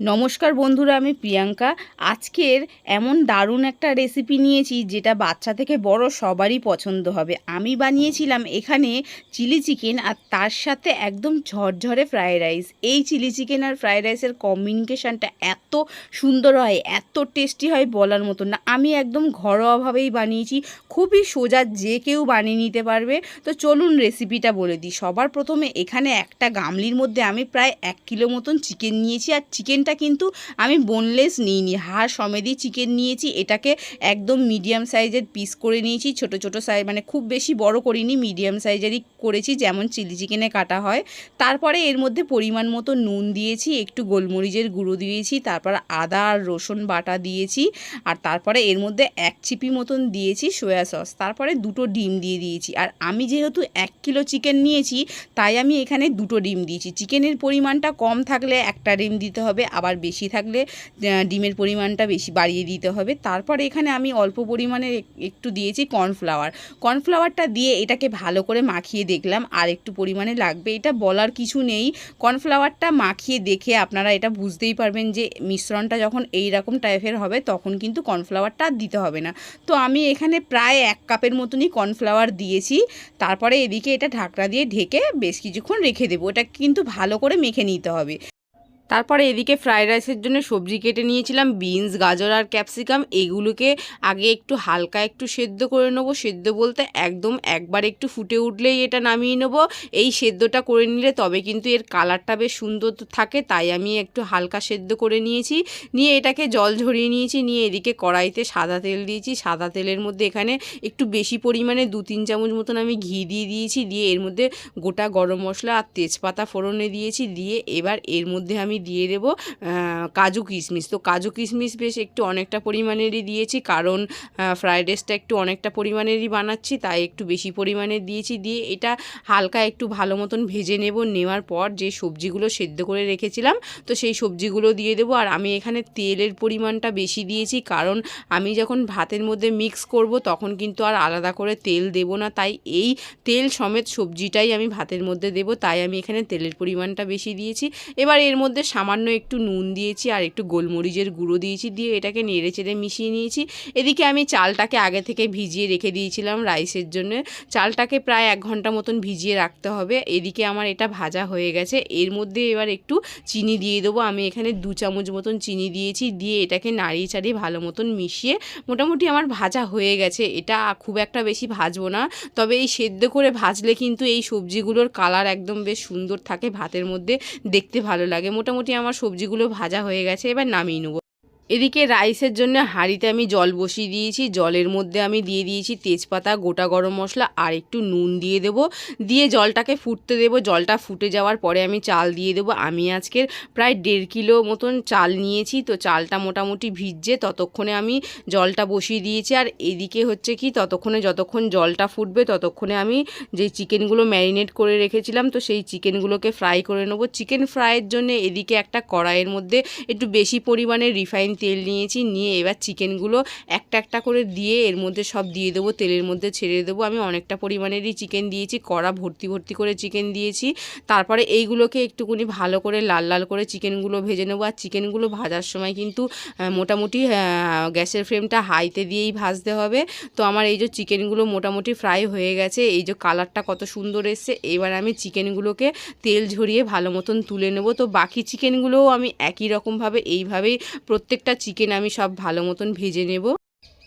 নমস্কার বন্ধুরা, আমি প্রিয়াঙ্কা। আজকের এমন দারুণ একটা রেসিপি নিয়েছি, যেটা বাচ্চা থেকে বড় সবারই পছন্দ হবে। আমি বানিয়েছিলাম এখানে চিলি চিকেন আর তার সাথে একদম ঝরঝরে ফ্রায়েড রাইস এই চিলি চিকেন আর ফ্রায়েড রাইসের কম্বিনেশনটা এত সুন্দর হয়, এত টেস্টি হয় বলার মতো না। আমি একদম ঘরোয়াভাবেই বানিয়েছি, খুবই সোজা যে কেউ বানিয়ে নিতে পারবে। তো চলুন রেসিপিটা বলে দিই। সবার প্রথমে এখানে একটা গামলির মধ্যে আমি প্রায় এক কিলো মতন চিকেন নিয়েছি, আর চিকেনটা কিন্তু আমি বোনলেস নিইনি। হাড় সমেতই চিকেন নিয়েছি, এটাকে একদম মিডিয়াম সাইজের পিস করে নিয়েছি। ছোট ছোট সাইজ মানে খুব বেশি বড় করিনি মিডিয়াম সাইজেরই করেছি, যেমন চিলি চিকেনে কাটা হয়। তারপরে এর মধ্যে পরিমাণ মতো নুন দিয়েছি, একটু গোলমরিচের গুঁড়ো দিয়েছি, তারপর আদা আর রসুন বাটা দিয়েছি, আর তারপরে এর মধ্যে এক চিপি মতন দিয়েছি সয়া সস তারপরে দুটো ডিম দিয়ে দিয়েছি। আর আমি যেহেতু এক কিলো চিকেন নিয়েছি, তাই আমি এখানে দুটো ডিম দিয়েছি। চিকেনের পরিমাণটা কম থাকলে একটা ডিম দিতে হবে আবার বেশি থাকলে ডিমের পরিমাণটা বেশি বাড়িয়ে দিতে হবে। তারপরে এখানে আমি অল্প পরিমাণে একটু দিয়েছি কর্নফ্লাওয়ার। কর্নফ্লাওয়ারটা দিয়ে এটাকে ভালো করে মাখিয়ে দেখলাম, আর একটু পরিমাণে লাগবে। এটা বলার কিছু নেই। কর্নফ্লাওয়ারটা মাখিয়ে দেখে আপনারা এটা বুঝতেই পারবেন যে, মিশ্রণটা যখন এই রকম টাইপের হবে, তখন কিন্তু কর্নফ্লাওয়ারটা আর দিতে হবে না। তো আমি এখানে প্রায় এক কাপের মতনই কর্নফ্লাওয়ার দিয়েছি। তারপরে এদিকে এটা ঢাকনা দিয়ে ঢেকে বেশ কিছুক্ষণ রেখে দেবো। এটা কিন্তু ভালো করে মেখে নিতে হবে। তারপরে এদিকে ফ্রাইড রাইসের জন্য সবজি কেটে নিয়েছিলাম, বিনস, গাজর আর ক্যাপসিকাম। এগুলোকে আগে একটু হালকা একটু সেদ্ধ করে নেব। সেদ্ধ বলতে একদম একবার একটু ফুটে উঠলেই এটা নামিয়ে নেব। এই সেদ্ধটা করে নিলে তবে কিন্তু এর কালারটা বেশ সুন্দর থাকে, তাই আমি একটু হালকা সেদ্ধ করে নিয়েছি। নিয়ে এটাকে জল ঝরিয়ে নিয়েছি, নিয়ে এদিকে কড়াইতে সাদা তেল দিয়েছি। সাদা তেলের মধ্যে এখানে একটু বেশি পরিমাণে দু তিন চামচ মতন আমি ঘি দিয়ে দিয়েছি। দিয়ে এর মধ্যে গোটা গরম মশলা আর তেজপাতা ফোড়নে দিয়েছি। দিয়ে এবার এর মধ্যে আমি দিয়ে দেবো কাজু কিশমিশ। তো কাজু কিশমিশ বেশ একটু অনেকটা পরিমাণেরই দিয়েছি, কারণ ফ্রায়েড রাইসটা একটু অনেকটা পরিমাণেরই বানাচ্ছি, তাই একটু বেশি পরিমাণে দিয়েছি। দিয়ে এটা হালকা একটু ভালো মতন ভেজে নেব। নেওয়ার পর যে সবজিগুলো সেদ্ধ করে রেখেছিলাম, তো সেই সবজিগুলো দিয়ে দেবো। আর আমি এখানে তেলের পরিমাণটা বেশি দিয়েছি, কারণ আমি যখন ভাতের মধ্যে মিক্স করব, তখন কিন্তু আর আলাদা করে তেল দেব না। তাই এই তেল সমেত সবজিটাই আমি ভাতের মধ্যে দেব, তাই আমি এখানে তেলের পরিমাণটা বেশি দিয়েছি। এবার এর মধ্যে সামান্য একটু নুন দিয়েছি আর একটু গোলমরিচের গুঁড়ো দিয়েছি, দিয়ে এটাকে নেড়ে চেড়ে মিশিয়ে নিয়েছি। এদিকে আমি চালটাকে আগে থেকে ভিজিয়ে রেখে দিয়েছিলাম রাইসের জন্য। চালটাকে প্রায় এক ঘণ্টা মতন ভিজিয়ে রাখতে হবে। এদিকে আমার এটা ভাজা হয়ে গেছে। এর মধ্যে এবার একটু চিনি দিয়ে দেবো। আমি এখানে দু চামচ মতন চিনি দিয়েছি, দিয়ে এটাকে নাড়িয়ে চাড়িয়ে ভালো মতন মিশিয়ে মোটামুটি আমার ভাজা হয়ে গেছে। এটা খুব একটা বেশি ভাজবো না, তবে এই সেদ্ধ করে ভাজলে কিন্তু এই সবজিগুলোর কালার একদম বেশ সুন্দর থাকে ভাতের মধ্যে। দেখতে ভালো লাগে। মোটামুটি আমার সবজিগুলো ভাজা হয়ে গেছে এবার নামিয়ে নেব। এদিকে রাইসের জন্য হাঁড়িতে আমি জল বসিয়ে দিয়েছি, জলের মধ্যে আমি দিয়ে দিয়েছি তেজপাতা, গোটা গরম মশলা আর একটু নুন দিয়ে দেব। দিয়ে জলটাকে ফুটতে দেব, জলটা ফুটে যাওয়ার পরে আমি চাল দিয়ে দেবো। আমি আজকের প্রায় দেড় কিলো মতন চাল নিয়েছি, তো চালটা মোটামুটি ভিজছে, ততক্ষণে আমি জলটা বসিয়ে দিয়েছি। আর এদিকে হচ্ছে কি, ততক্ষণে যতক্ষণ জলটা ফুটবে, ততক্ষণে আমি যে চিকেনগুলো ম্যারিনেট করে রেখেছিলাম, তো সেই চিকেনগুলোকে ফ্রাই করে নেব। চিকেন ফ্রাইয়ের জন্য এদিকে একটা কড়াইয়ের মধ্যে একটু বেশি পরিমাণে রিফাইন তেল নিয়েছি, নিয়ে এবার চিকেনগুলো একটা একটা করে দিয়ে এর মধ্যে সব দিয়ে দেবো, তেলের মধ্যে ছেড়ে দেবো। আমি অনেকটা পরিমাণেরই চিকেন দিয়েছি, কড়া ভর্তি ভর্তি করে চিকেন দিয়েছি। তারপরে এইগুলোকে একটুকুনি ভালো করে লাল লাল করে চিকেনগুলো ভেজে নেব। আর চিকেনগুলো ভাজার সময় কিন্তু মোটামুটি গ্যাসের ফ্লেমটা হাইতে দিয়েই ভাজতে হবে। তো আমার এই যে চিকেনগুলো মোটামুটি ফ্রাই হয়ে গেছে, এই যে কালারটা কত সুন্দর এসছে, এবার আমি চিকেনগুলোকে তেল ঝরিয়ে ভালো মতন তুলে নেব। তো বাকি চিকেনগুলোও আমি একই রকমভাবে, এইভাবেই প্রত্যেকটা চিকেন আমি সব ভালো মতন ভেজে নেব।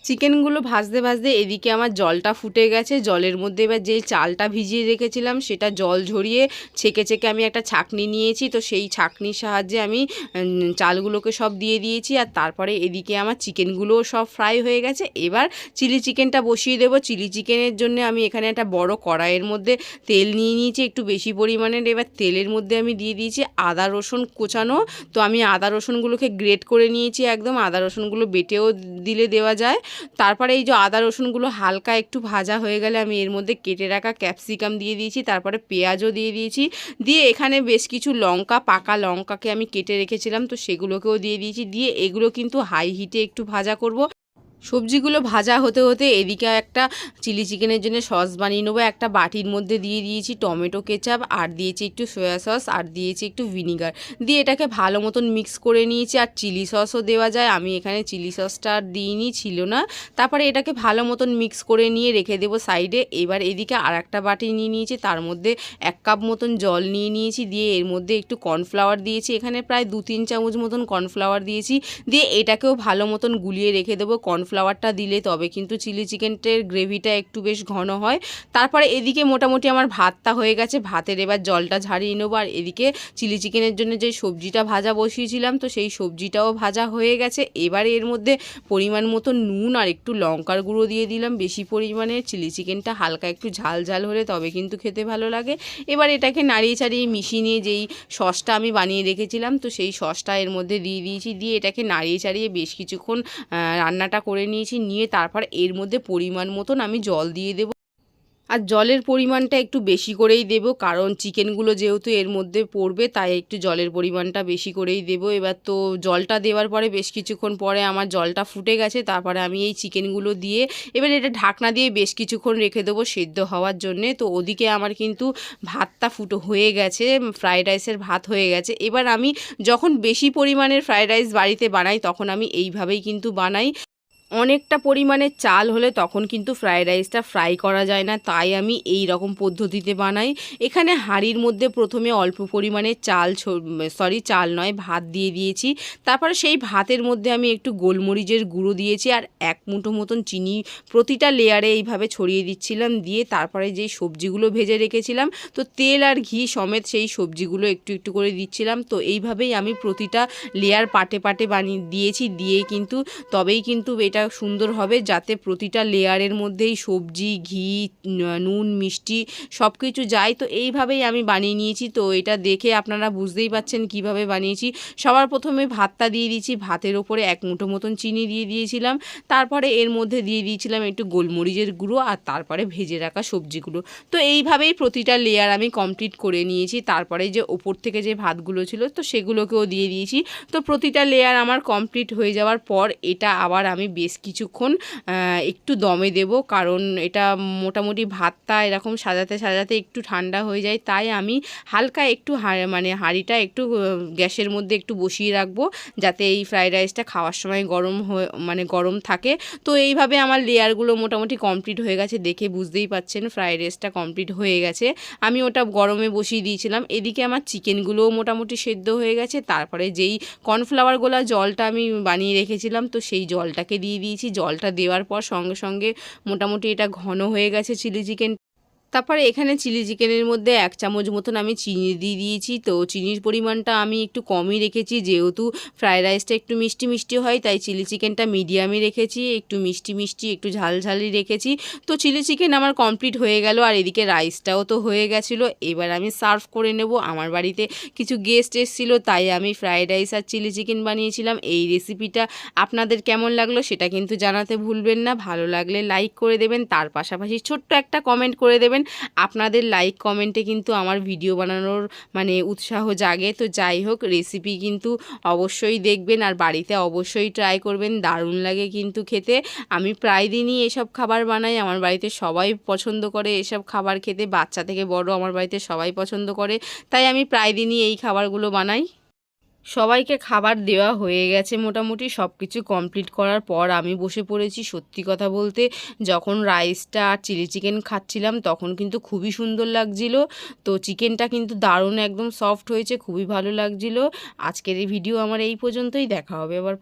চিকেনগুলো ভাজতে ভাজতে এদিকে আমার জলটা ফুটে গেছে। জলের মধ্যে এবার যেই চালটা ভিজিয়ে রেখেছিলাম সেটা জল ঝরিয়ে ছেঁকে ছেঁকে আমি একটা ছাকনি নিয়েছি। তো সেই ছাকনির সাহায্যে আমি চালগুলোকে সব দিয়ে দিয়েছি আর তারপরে এদিকে আমার চিকেনগুলোও সব ফ্রাই হয়ে গেছে। এবার চিলি চিকেনটা বসিয়ে দেবো। চিলি চিকেনের জন্য আমি এখানে একটা বড় কড়াইয়ের মধ্যে তেল নিয়ে নিয়েছি, একটু বেশি পরিমাণের। এবার তেলের মধ্যে আমি দিয়ে দিয়েছি আদা রসুন কোচানো। তো আমি আদা রসুনগুলোকে গ্রেট করে নিয়েছি একদম। আদা রসুনগুলো বেটেও দিলে দেওয়া যায়। তারপরে এই যে আদা রসুনগুলো হালকা একটু ভাজা হয়ে গেলে আমি এর মধ্যে কেটে রাখা ক্যাপসিকাম দিয়ে দিয়েছি, তারপরে পেঁয়াজও দিয়ে দিয়েছি। দিয়ে এখানে বেশ কিছু লঙ্কা, পাকা লঙ্কাকে আমি কেটে রেখেছিলাম, তো সেগুলোকেও দিয়ে দিয়েছি। দিয়ে এগুলো কিন্তু হাই হিটে একটু ভাজা করব। সবজিগুলো ভাজা হতে হতে এদিকে একটা চিলি চিকেনের জন্য সস বানিয়ে নেব, একটা বাটির মধ্যে দিয়ে দিয়েছি টমেটো কেচাপ, আর দিয়েছি একটু সয়া সস, আর দিয়েছি একটু ভিনিগার। দিয়ে এটাকে ভালো মতন মিক্স করে নিয়েছি, আর চিলি সসও দেওয়া যায়। আমি এখানে চিলি সসটা আর দিইনি, ছিল না। তারপরে এটাকে ভালো মতন মিক্স করে নিয়ে রেখে দেবো সাইডে। এবার এদিকে আর একটা বাটি নিয়ে নিয়েছি, তার মধ্যে এক কাপ মতন জল নিয়ে নিয়েছি। দিয়ে এর মধ্যে একটু কর্নফ্লাওয়ার দিয়েছি, এখানে প্রায় দু তিন চামচ মতন কর্নফ্লাওয়ার দিয়েছি। দিয়ে এটাকেও ভালো মতন গুলিয়ে রেখে দেবো কর্নফ্লাওয়ারটা দিলে তবে কিন্তু চিলি চিকেনটার গ্রেভিটা একটু বেশ ঘন হয়। তারপরে এদিকে মোটামুটি আমার ভাতটা হয়ে গেছে, ভাতের এবার জলটা ঝাড়িয়ে নেব। আর এদিকে চিলি চিকেনের জন্য যে সবজিটা ভাজা বসিয়েছিলাম, তো সেই সবজিটাও ভাজা হয়ে গেছে। এবারে এর মধ্যে পরিমাণ মতো নুন আর একটু লঙ্কার গুঁড়ো দিয়ে দিলাম। বেশি পরিমাণে চিলি চিকেনটা হালকা একটু ঝাল ঝাল হলে তবে কিন্তু খেতে ভালো লাগে। এবার এটাকে নাড়িয়ে চাড়িয়ে মিশিয়ে নিয়ে যেই সসটা আমি বানিয়ে রেখেছিলাম, তো সেই সসটা এর মধ্যে দিয়ে দিয়েছি। দিয়ে এটাকে নাড়িয়ে চাড়িয়ে বেশ কিছুক্ষণ রান্নাটা নিয়েছি, নিয়ে তারপর এর মধ্যে পরিমাণ মতন আমি জল দিয়ে দেবো। আর জলের পরিমাণটা একটু বেশি করেই দেবো, কারণ চিকেনগুলো যেহেতু এর মধ্যে পড়বে, তাই একটু জলের পরিমাণটা বেশি করেই দেবো। এবার তো জলটা দেওয়ার পরে বেশ কিছুক্ষণ পরে আমার জলটা ফুটে গেছে, তারপরে আমি এই চিকেনগুলো দিয়ে এবার এটা ঢাকনা দিয়ে বেশ কিছুক্ষণ রেখে দেবো সেদ্ধ হওয়ার জন্যে। তো ওদিকে আমার কিন্তু ভাতটা ফুটো হয়ে গেছে ফ্রায়েড রাইসের ভাত হয়ে গেছে। এবার আমি যখন বেশি পরিমাণের ফ্রায়েড রাইস বাড়িতে বানাই, তখন আমি এইভাবেই কিন্তু বানাই। অনেকটা পরিমাণে চাল হলে তখন কিন্তু ফ্রায়েড রাইসটা ফ্রাই করা যায় না, তাই আমি এই রকম পদ্ধতিতে বানাই। এখানে হাঁড়ির মধ্যে প্রথমে অল্প পরিমাণে চাল সরি চাল নয়, ভাত দিয়ে দিয়েছি। তারপরে সেই ভাতের মধ্যে আমি একটু গোলমরিচের গুঁড়ো দিয়েছি আর এক মুঠো মতন চিনি, প্রতিটা লেয়ারে এইভাবে ছড়িয়ে দিচ্ছিলাম, দিয়ে তারপরে যেই সবজিগুলো ভেজে রেখেছিলাম, তো তেল আর ঘি সমেত সেই সবজিগুলো একটু একটু করে দিচ্ছিলাম। তো এইভাবেই আমি প্রতিটা লেয়ার পাটে পাটে বানিয়ে দিয়েছি, দিয়ে কিন্তু তবেই কিন্তু এটা সুন্দর হবে যাতে প্রতিটা লেয়ারের মধ্যেই সবজি, ঘি নুন, মিষ্টি সব কিছু যায়। তো এইভাবেই আমি বানিয়ে নিয়েছি। তো এটা দেখে আপনারা বুঝতেই পাচ্ছেন কীভাবে বানিয়েছি। সবার প্রথমে ভাতটা দিয়ে দিয়েছি। ভাতের ওপরে এক মুঠো মতন চিনি দিয়ে দিয়েছিলাম। তারপরে এর মধ্যে দিয়ে দিয়েছিলাম একটু গোলমরিচের গুঁড়ো আর তারপরে ভেজে রাখা সবজিগুলো। তো এইভাবেই প্রতিটা লেয়ার আমি কমপ্লিট করে নিয়েছি। তারপরে যে ওপর থেকে যে ভাতগুলো ছিল, তো সেগুলোকেও দিয়ে দিয়েছি। তো প্রতিটা লেয়ার আমার কমপ্লিট হয়ে যাওয়ার পর এটা আবার আমি বেশ কিছুক্ষণ একটু দমে দেব। কারণ এটা মোটামুটি ভাতটা এরকম সাজাতে সাজাতে একটু ঠান্ডা হয়ে যায়। তাই আমি হালকা একটু মানে হাঁড়িটা একটু গ্যাসের মধ্যে একটু বসিয়ে রাখব। যাতে এই ফ্রাইড রাইসটা খাওয়ার সময় গরম হয়ে মানে গরম থাকে। তো এইভাবে আমার লেয়ারগুলো মোটামুটি কমপ্লিট হয়ে গেছে দেখে বুঝতেই পাচ্ছেন, ফ্রাইড রাইসটা কমপ্লিট হয়ে গেছে। আমি ওটা গরমে বসিয়ে দিয়েছিলাম। এদিকে আমার চিকেনগুলোও মোটামুটি সেদ্ধ হয়ে গেছে। তারপরে যেই কর্নফ্লাওয়ার গোলা জলটা আমি বানিয়ে রেখেছিলাম, তো সেই জলটাকে দিয়ে দিয়েছি। জলটা দেওয়ার পর সঙ্গে সঙ্গে মোটামুটি এটা ঘন হয়ে গেছে চিলি চিকেন তারপরে এখানে চিলি চিকেনের মধ্যে এক চামচ মতন আমি চিনি দিয়ে দিয়েছি। তো চিনির পরিমাণটা আমি একটু কমই রেখেছি। যেহেতু ফ্রায়েড রাইসটা একটু মিষ্টি মিষ্টি হয়, তাই চিলি চিকেনটা মিডিয়ামই রেখেছি। একটু মিষ্টি মিষ্টি, একটু ঝাল ঝালই রেখেছি। তো চিলি চিকেন আমার কমপ্লিট হয়ে গেল আর এদিকে রাইসটাও তো হয়ে গেছিল। এবার আমি সার্ভ করে নেব। আমার বাড়িতে কিছু গেস্ট এসেছিল, তাই আমি ফ্রায়েড রাইস আর চিলি চিকেন বানিয়েছিলাম। এই রেসিপিটা আপনাদের কেমন লাগল সেটা কিন্তু জানাতে ভুলবেন না। ভালো লাগলে লাইক করে দেবেন। তার পাশাপাশি ছোট্ট একটা কমেন্ট করে দেবেন। আপনাদের লাইক কমেন্টে কিন্তু আমার ভিডিও বানানোর মানে উৎসাহ জাগে। তো যাই হোক রেসিপি কিন্তু অবশ্যই দেখবেন আর বাড়িতে অবশ্যই ট্রাই করবেন, দারুণ লাগে কিন্তু খেতে। আমি প্রায় দিনই এসব খাবার বানাই, আমার বাড়িতে সবাই পছন্দ করে এসব খাবার খেতে, বাচ্চা থেকে বড় আমার বাড়িতে সবাই পছন্দ করে, তাই আমি প্রায় দিনই এই খাবারগুলো বানাই। সবাইকে খাবার দেওয়া হয়ে গেছে মোটামুটি সব কিছু কমপ্লিট করার পর আমি বসে পড়েছি সত্যি কথা বলতে। যখন রাইসটা আর চিলি চিকেন খাচ্ছিলাম, তখন কিন্তু খুবই সুন্দর লাগছিল। তো চিকেনটা কিন্তু দারুণ একদম সফট হয়েছে, খুবই ভালো লাগছিল। আজকের এই ভিডিও আমার এই পর্যন্তই, দেখা হবে আবার